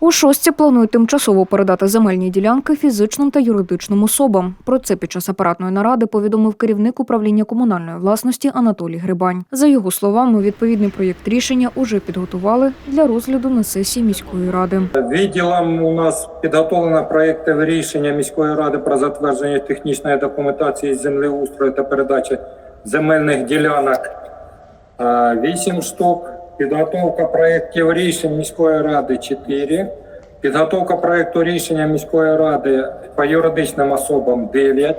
У шостці планують тимчасово передати земельні ділянки фізичним та юридичним особам. Про це під час апаратної наради повідомив керівник управління комунальної власності Анатолій Грибань. За його словами, відповідний проєкт рішення уже підготували для розгляду на сесії міської ради. Відділом у нас підготовлено проєкти рішення міської ради про затвердження технічної документації землеустрою та передачі земельних ділянок 8 штук. Підготовка проєктів рішень міської ради 4. Підготовка проєкту рішення міської ради по юридичним особам 9.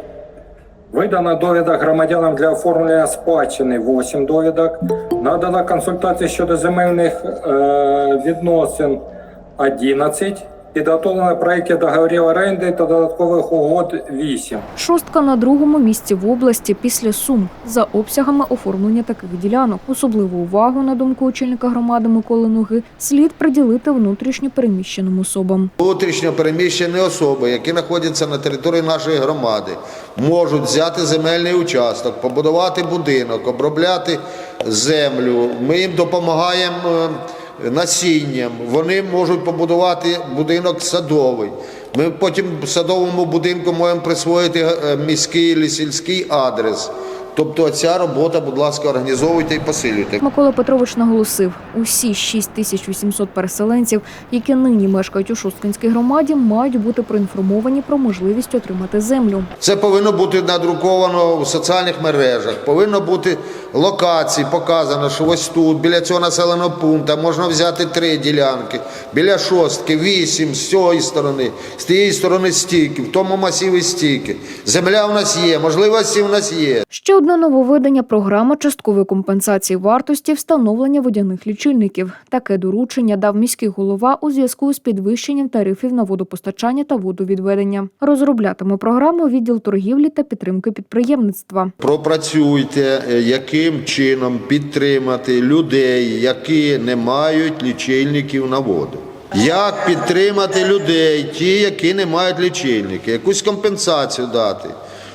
Видано довідок громадянам для оформлення спадщини 8 довідок. Надана консультація щодо земельних е, відносин 11. Підготовлено проєкти договорів оренди та додаткових угод 8. Шостка на другому місці в області після Сум за обсягами оформлення таких ділянок. Особливу увагу, на думку очільника громади Миколи Ноги, слід приділити внутрішньо переміщеним особам. Внутрішньо переміщені особи, які знаходяться на території нашої громади, можуть взяти земельний участок, побудувати будинок, обробляти землю. Ми їм допомагаємо е, насінням. Вони можуть побудувати будинок садовий. Ми потім садовому будинку можемо присвоїти е, міський чи сільський адрес. Тобто ця робота, будь ласка, організовуйте і посилюйте. Микола Петрович наголосив, усі 6800 переселенців, які нині мешкають у Шосткинській громаді, мають бути проінформовані про можливість отримати землю. Це повинно бути надруковано в соціальних мережах. Повинно бути локації, показано, що ось тут, біля цього населеного пункту, можна взяти три ділянки, біля шостки, вісім, з цієї сторони, з тієї сторони стільки, в тому масиві стільки. Земля в нас є, можливості в нас є. Ще одне нововведення – програма часткової компенсації вартості встановлення водяних лічильників. Таке доручення дав міський голова у зв'язку з підвищенням тарифів на водопостачання та водовідведення. Розроблятиме програму відділ торгівлі та підтримки підприємництва. Пропрацюйте, е, яким чином підтримати людей, які не мають лічильників на воду. Як підтримати людей, ті, які не мають лічильники, якусь компенсацію дати.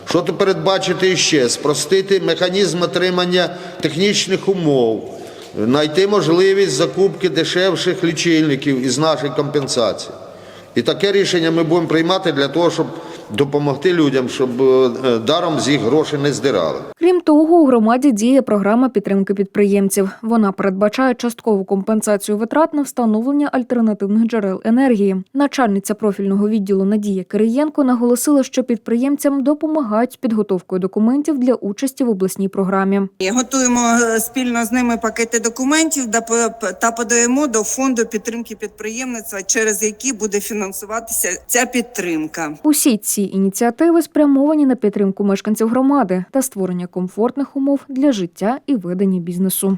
Що то передбачити ще? Спростити механізм отримання технічних умов, знайти можливість закупки дешевших лічильників із нашої компенсації. І таке рішення ми будемо приймати для того, щоб допомогти людям, щоб е, даром з їх гроші не здирали. Крім того, у громаді діє програма підтримки підприємців. Вона передбачає часткову компенсацію витрат на встановлення альтернативних джерел енергії. Начальниця профільного відділу Надія Кириєнко наголосила, що підприємцям допомагають з підготовкою документів для участі в обласній програмі. Готуємо е, спільно з ними пакети документів та подаємо до фонду підтримки підприємництва, через які буде фінансуватися ця підтримка. Усі ці ініціативи спрямовані на підтримку мешканців громади та створення комфортних умов для життя і ведення бізнесу.